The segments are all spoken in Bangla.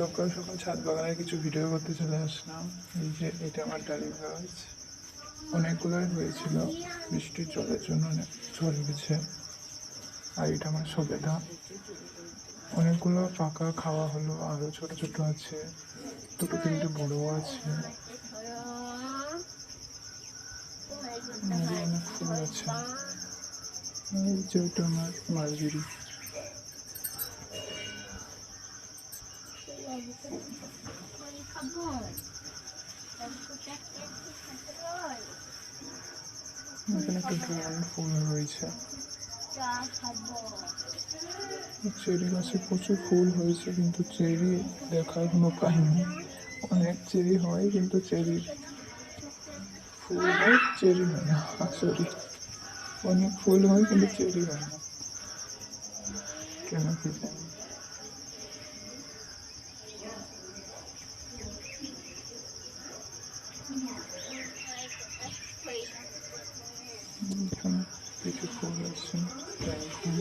সকাল সকাল ছাদ বাগানের কিছু ভিডিও করতে চলে আসলাম। এই যে এটা আমার ডালিম গাছ। অনেকগুলোই হয়েছিল। বৃষ্টির জলের জন্য অনেক ঝরে গেছে আর এটা আমার সবেদা। অনেকগুলো পাকা খাওয়া হলো। আরও ছোট ছোট আছে। দুটো তিনটে বড়ও আছে। অনেক ফুল আছে। এই যে ওটা আমার মালবেরি এখানে একটা ড্রাগন ফুল রয়েছে চেরি গাছে প্রচুর ফুল হয়েছে, কিন্তু চেরি দেখা এখনও পাইনি অনেক চেরি হয়, কিন্তু চেরির ফুল হয়, চেরি হয় না সরি অনেক ফুল হয়, কিন্তু চেরি হয় না। কেন কি জানি এখানে কিছু ফুল আছে ট্যাং ফুল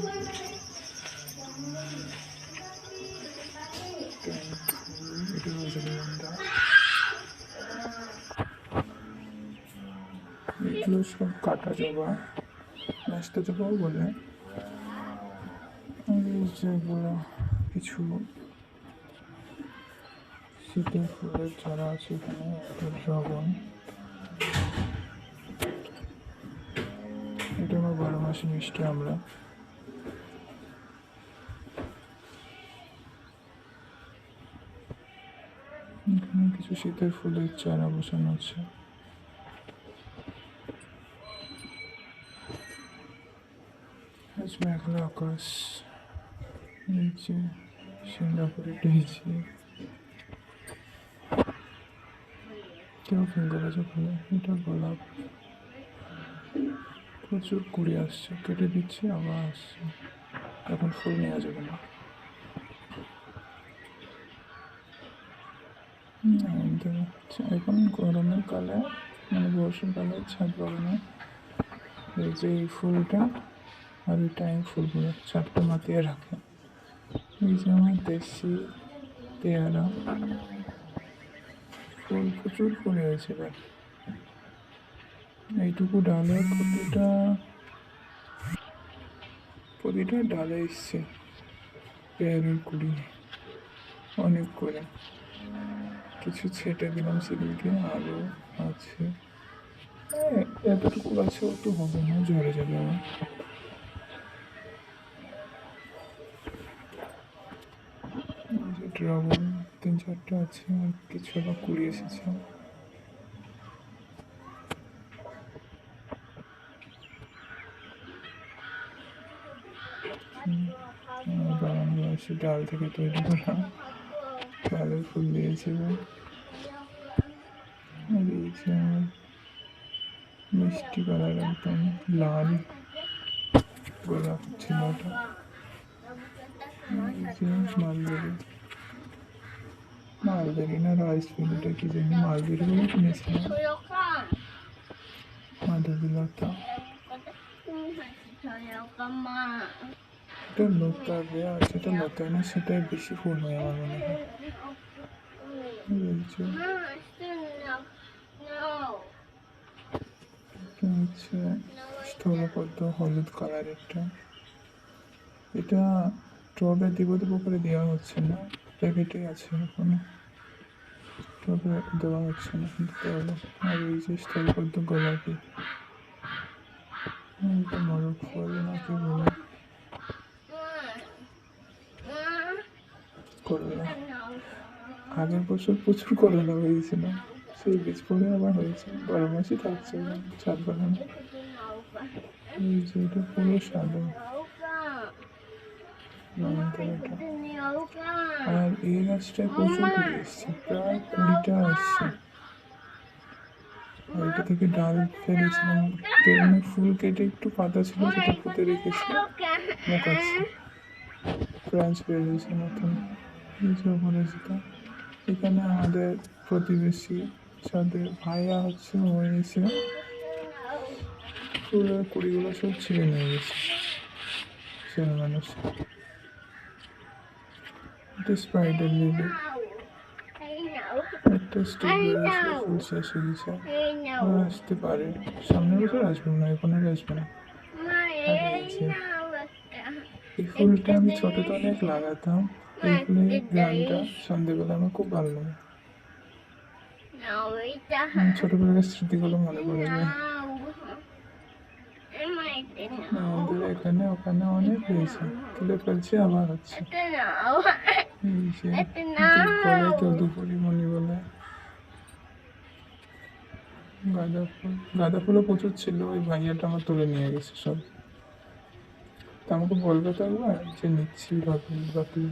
ট্যাং ফুল এটা রজনীগন্ধা এগুলো সব কাটা জবা ন্যাস্তা জবাও বলে। যেগুলো কিছু শীতের ফুলের চারা আছে এখানে, একটা ড্রাগন। এটা আমার বারো মাসে মিষ্টি আমরা এখানে কিছু শীতের ফুলের চারা বসানো আছে। আজ মেঘলা আকাশ নিচে সিঙ্গাপুরে ডেয়েছি কেউ ফিঙ্গার আছে ওখানে এটা গোলাপ প্রচুর কুড়ি আসছে কেটে দিচ্ছি আবার আসছে এখন ফুল নেওয়া যাবে না এখন গরমের কালে মানে বর্ষাকালে ছাদ বাগানে এই যে এই ফুলটা আর এই টাইম ফুলগুলো ছাদটা মাতিয়ে রাখে। এই যে আমার দেশি পেয়ারা ফুল প্রচুর ফুল হয়েছে এবার এইটুকু ডালে প্রতিটা প্রতিটা ডালে এসছে পেয়ারের কুড়ি। অনেক করে। কিছু ছেটে দিলাম সেদিনকে আরও আছে। এতটুকু গাছেও তো হবে না, ঝরে যাবে আমার ড্রাগন তিন চারটে আছে, আর কিছু আবার কুড়ি এসেছে। ডাল থেকে তৈরি করা ভালোই ফুল দিয়েছে আমার মিষ্টি কালার একদম লাল গোলাপ ছিল ওটা। মালবেরি। মালবেরি না রাইস ফিলটা কি জানি, মালবেরি বলে কিনেছিলাম। মাধবীলতা এটা লতা আছে, এটা লতা না, সেটাই বেশি ফুল হয় আমার মনে হয়। এটা হচ্ছে স্থলপদ্ম হলুদ এটা টবে দিব দেবো করে দেওয়া হচ্ছে না। প্যাকেটে আছে এখনও। তবে দেওয়া হচ্ছে না। কিন্তু তাহলে আর এই যে স্টাইল স্থলপদ্ম গোলাপি মরক ফল নাকি বলে। করলা আগের বছর প্রচুর করলা হয়েছিল। সেই বীজ পরে আবার হয়েছে। বারো মাসই থাকছে ছাদ বাগানে এই যে এটা পুরো সাদা। আর এই গাছটায় প্রচুর কুড়ি এসছে প্রায় কুড়িটা আসছে আর থেকে ডাল ফেলেছিলাম তেমনি ফুল কেটে একটু পাতা ছিল সেটা পুঁতে রেখেছি মোকাচ্ছি ব্রাঞ্চ বেরিয়েছে নতুন ওপরে সেটা এখানে আমাদের প্রতিবেশী সাথে ভাইয়া হচ্ছে হয়ে গেছে ফুলের কুড়িগুলো সব ছিঁড়ে নিয়ে গেছে ছেলে মানুষ এটা স্পাইডার লিলি একটা স্টেজ বেরিয়েছিল ফুল শেষ হয়ে গেছে আসতে পারে সামনের বছর আসবে না এখন আর আসবে না। এই ফুলটা আমি ছোটতে অনেক লাগাতাম। এই ফুলের গানটা সন্ধ্যেবেলা আমার খুব ভালো লাগে। ছোটবেলার স্মৃতিগুলো মনে পড়ে যায়। আমাদের এখানে ওখানে অনেক হয়েছে। তুলে ফেলছি আবার হচ্ছে। এটা নাও এই যে এটা নাও। দীপ বলে। কেউ গাঁদা ফুল গাঁদা ফুলও প্রচুর ছিল ওই ভাইয়াটা আমার তুলে নিয়ে গেছে সব। তা আমাকে বলবে তো একবার যে নিচ্ছি বা বাকি